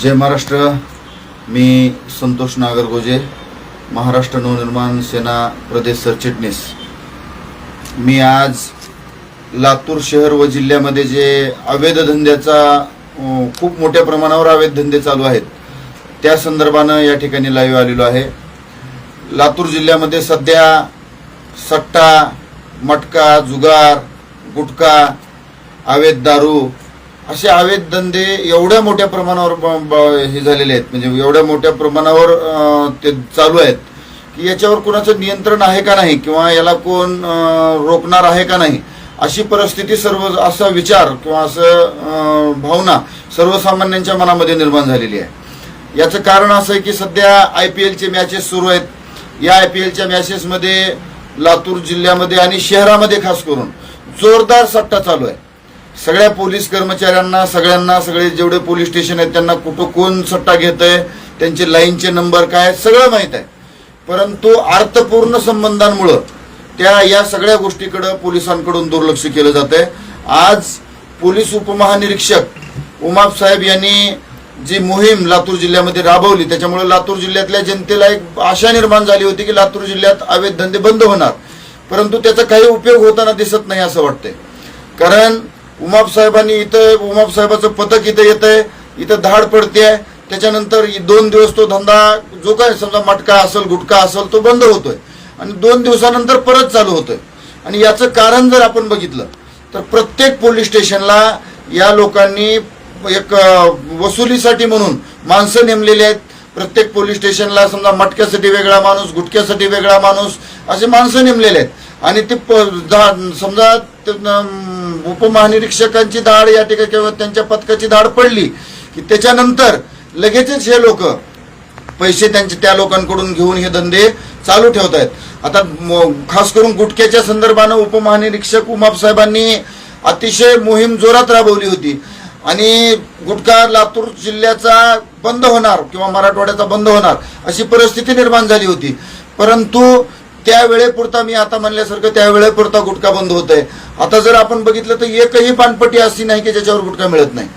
जय महाराष्ट्र. मी संतोष नागरगोजे महाराष्ट्र नवनिर्माण सेना प्रदेश सरचिटणीस. मी आज लातूर शहर व जिल्ह्यामध्ये जे अवैध धंद्याचा खूप मोठ्या प्रमाणावर अवैध धंदे चालू आहेत त्या संदर्भानं या ठिकाणी लाईव्ह आलेलो आहे. लातूर जिल्ह्यामध्ये सध्या सट्टा मटका जुगार गुटखा अवैध दारू असे अवैध धंदे एवढ्या मोठ्या प्रमाणावर ब- हे झालेले आहेत. म्हणजे एवढ्या मोठ्या प्रमाणावर ते चालू आहेत. की याच्यावर कोणाचं नियंत्रण आहे का नाही? किंवा याला कोण रोखणार आहे का नाही? अशी परिस्थिती सर्व असा विचार किंवा असं भावना सर्वसामान्यांच्या मनामध्ये निर्माण झालेली आहे. याचं कारण असं आहे की सध्या आय पी एलचे मॅचेस सुरू आहेत. या आय पी एलच्या मॅचेसमध्ये लातूर जिल्ह्यामध्ये आणि शहरामध्ये खास करून जोरदार सट्टा चालू आहे. सगळ्या पोलीस कर्मचाऱ्यांना सगळ्यांना सगळे जेवढे पोलीस स्टेशन आहेत त्यांना कुठं कोण सट्टा घेत आहे त्यांचे लाईनचे नंबर काय सगळं माहीत आहे. परंतु अर्थपूर्ण संबंधांमुळं त्या या सगळ्या गोष्टीकडं पोलिसांकडून दुर्लक्ष केलं जात आहे आज पोलीस उपमहानिरीक्षक उमाप साहेब यांनी जी मोहीम लातूर जिल्ह्यामध्ये राबवली त्याच्यामुळे लातूर जिल्ह्यातल्या जनतेला एक आशा निर्माण झाली होती की लातूर जिल्ह्यात अवैध धंदे बंद होणार. परंतु त्याचा काही उपयोग होताना दिसत नाही असं वाटतंय. कारण उमाप साहेबांनी इथं उमाप साहेबाचं पथक इथं येत आहे इथं धाड पडते आहे त्याच्यानंतर दोन दिवस तो धंदा जो काय समजा मटका असेल गुटखा असेल तो बंद होतोय. आणि दोन दिवसानंतर परत चालू होतोय. आणि याचं कारण जर आपण बघितलं तर प्रत्येक पोलीस स्टेशनला या लोकांनी एक वसुलीसाठी म्हणून माणसं नेमलेली आहेत. प्रत्येक पोलीस स्टेशनला समजा मटक्यासाठी वेगळा माणूस गुटक्यासाठी वेगळा माणूस असे माणसं नेमलेले आहेत. आणि ते प- समजा उपमहानिरीक्षकांची धाड या ठिकाणी किंवा त्यांच्या पथकाची धाड पडली की त्याच्यानंतर लगेचच हे लोक पैसे त्यांचे त्या लोकांकडून घेऊन हे धंदे चालू ठेवत आहेत. आता म- खास करून गुटख्याच्या संदर्भानं उपमहानिरीक्षक उमाप साहेबांनी अतिशय मोहीम जोरात राबवली होती. आणि गुटखा लातूर जिल्ह्याचा बंद होणार किंवा मराठवाड्याचा बंद होणार अशी परिस्थिती निर्माण झाली होती. परंतु त्या वेळेपुरता मी आता म्हणल्यासारखं त्या वेळेपुरता गुटखा बंद होत आहे आता जर आपण बघितलं तर एकही पानपट्टी अशी नाही की ज्याच्यावर गुटखा मिळत नाही.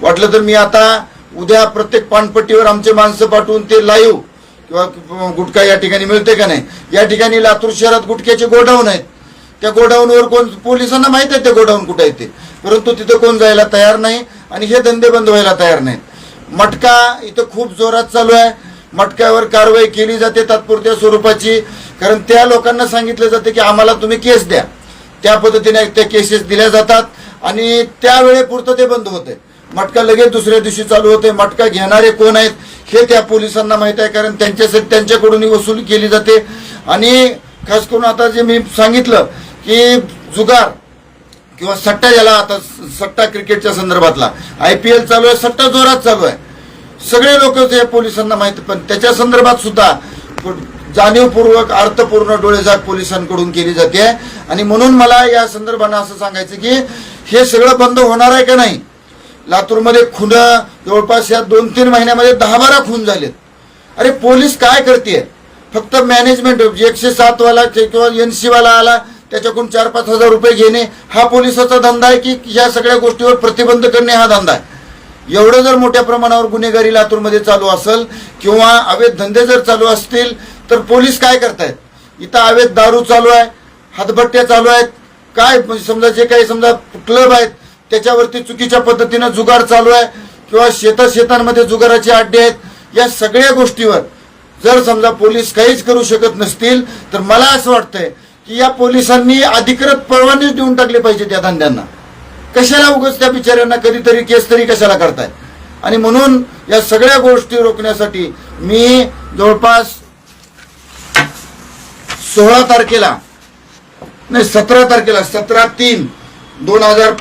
वाटलं तर मी आता उद्या प्रत्येक पानपट्टीवर आमचे माणसं पाठवून ते लाईव्ह किंवा गुटखा या ठिकाणी मिळते का नाही? या ठिकाणी लातूर शहरात गुटख्याचे गोडाऊन आहेत. त्या गोडाऊनवर कोण पोलिसांना माहीत आहे ते गोडाऊन कुठे आहे ते. परंतु तिथं कोण जायला तयार नाही आणि हे धंदे बंद व्हायला तयार नाहीत. मटका इथं खूप जोरात चालू आहे. मटक्यावर कारवाई केली जाते तात्पुरत्या स्वरूपाची. कारण त्या लोकांना सांगितलं जाते की आम्हाला तुम्ही केस द्या. त्या पद्धतीने त्या केसेस दिल्या जातात आणि त्यावेळेपुरतं ते बंद होते मटका लगेच दुसऱ्या दिवशी चालू होते मटका घेणारे कोण आहेत हे त्या पोलिसांना माहीत आहे कारण त्यांच्यासाठी त्यांच्याकडून वसूल केली जाते. आणि खास करून आता जे मी सांगितलं की जुगार किंवा सट्टा याला आता सट्टा क्रिकेटच्या संदर्भातला आय पी एल चालू आहे सट्टा जोरात चालू आहे. सगळे लोक या पोलिसांना माहिती पण त्याच्या संदर्भात सुद्धा जाणीवपूर्वक अर्थपूर्ण डोळेझाक पोलिसांकडून केली जाते. आणि म्हणून मला या संदर्भानं असं सांगायचं की हे सगळं बंद होणार आहे का नाही? लातूरमध्ये खुन जवळपास या दोन तीन महिन्यामध्ये दहा बारा खून झालेत. अरे पोलीस काय करते फक्त मॅनेजमेंट एकशे सातवाला किंवा एन सीवाला आला त्याच्याकडून चार पाच हजार रुपये घेणे हा पोलिसाचा धंदा आहे की या सगळ्या गोष्टीवर प्रतिबंध करणे हा धंदा आहे? एवढं जर मोठ्या प्रमाणावर गुन्हेगारी लातूरमध्ये चालू असेल किंवा अवैध धंदे जर चालू असतील तर पोलीस काय करतायत? इथं अवैध दारू चालू आहे हातभट्ट्या चालू आहेत. काय म्हणजे समजा जे काही समजा क्लब आहेत त्याच्यावरती चुकीच्या पद्धतीनं जुगार चालू आहे किंवा शेता शेतांमध्ये जुगाराचे अड्डे आहेत या सगळ्या गोष्टीवर जर समजा पोलीस काहीच करू शकत नसतील तर मला असं वाटतंय की या पोलिसांनी अधिकृत परवानगी देऊन टाकली पाहिजे त्या धंद्यांना. कशाला उगच त्या बिचाऱ्यांना कधीतरी केस तरी कशाला करताय आणि म्हणून या सगळ्या गोष्टी रोखण्यासाठी मी जवळपास सोळा तारखेला नाही सतरा तारखेला सतरा तीन दोन हजार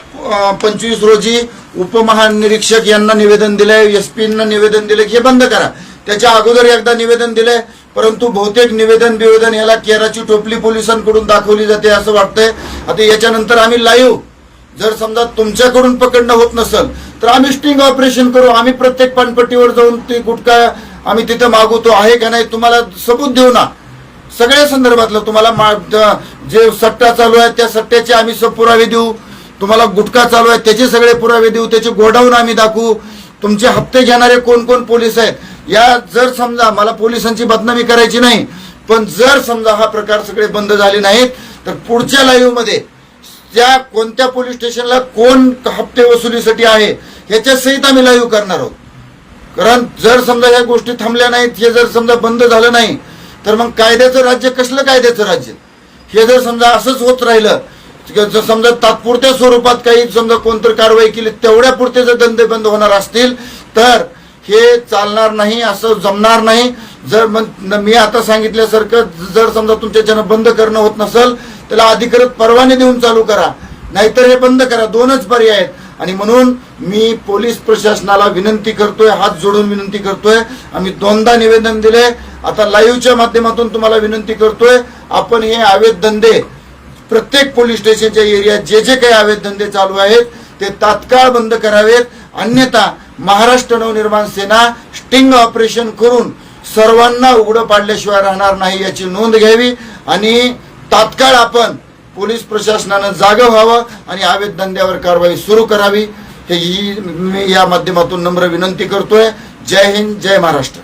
पंचवीस रोजी उपमहानिरीक्षक यांना निवेदन दिलंय एस पींना निवेदन दिलंय की हे बंद करा. त्याच्या अगोदर एकदा निवेदन दिलंय परंतु बहुतेक निवेदन बिवेदन याला केराची टोपली पोलिसांकडून दाखवली जाते असं वाटतंय. आता याच्यानंतर आम्ही लाईव्ह. जर समजा तुमच्याकडून पकडणं होत नसेल तर आम्ही स्टिंग ऑपरेशन करू. आम्ही प्रत्येक पानपट्टीवर जाऊन ते गुटखा आम्ही तिथं मागवतो. आहे का नाही तुम्हाला सबूत देऊ ना. सगळ्या संदर्भातलं तुम्हाला मा- जे सट्टा चालू आहे त्या सट्ट्याचे आम्ही पुरावे देऊ. तुम्हाला गुटखा चालू आहे त्याचे सगळे पुरावे देऊ त्याचे गोडाऊन आम्ही दाखवू. तुमचे हप्ते घेणारे कोण कोण पोलीस आहेत? या जर समजा मला पोलिसांची बदनामी करायची नाही पण जर समजा हा प्रकार सगळे बंद झाले नाहीत तर पुढच्या लाईव्हमध्ये त्या कोणत्या पोलीस स्टेशनला कोण हप्ते वसुलीसाठी आहे ह्याच्या सहित आम्ही लाईव्ह करणार आहोत. कारण जर समजा ह्या गोष्टी थांबल्या नाहीत हे जर समजा बंद झालं नाही तर मग कायद्याचं राज्य कसलं कायद्याचं राज्य? हे जर समजा असंच होत राहिलं जर समजा तात्पुरत्या स्वरूपात काही समजा कोणतरी कारवाई केली तेवढ्या पुरते जर धंदे बंद होणार असतील तर हे चालणार नाही असं जमणार नाही. जर मग मी आता सांगितल्यासारखं जर समजा तुमच्याच्यानं बंद करणं होत नसेल त्याला अधिकृत परवाने देऊन चालू करा. नाहीतर हे बंद करा. दोनच पर्याय आहेत. आणि म्हणून मी पोलीस प्रशासनाला विनंती करतोय हात जोडून विनंती करतोय. आम्ही दोनदा निवेदन दिले. आता लाईव्हच्या माध्यमातून तुम्हाला विनंती करतोय आपण हे अवैध धंदे प्रत्येक पोलीस स्टेशनच्या एरियात जे जे काही अवैध धंदे चालू आहेत ते तात्काळ बंद करावेत. अन्यथा महाराष्ट्र नवनिर्माण सेना स्टिंग ऑपरेशन करून सर्वांना उघडं पाडल्याशिवाय राहणार नाही याची नोंद घ्यावी. आणि तात्काळ आपण पोलीस प्रशासनानं जागं व्हावं आणि अवैध धंद्यावर कारवाई सुरू करावी. हे ही मी या माध्यमातून नम्र विनंती करतोय. जय हिंद जय महाराष्ट्र.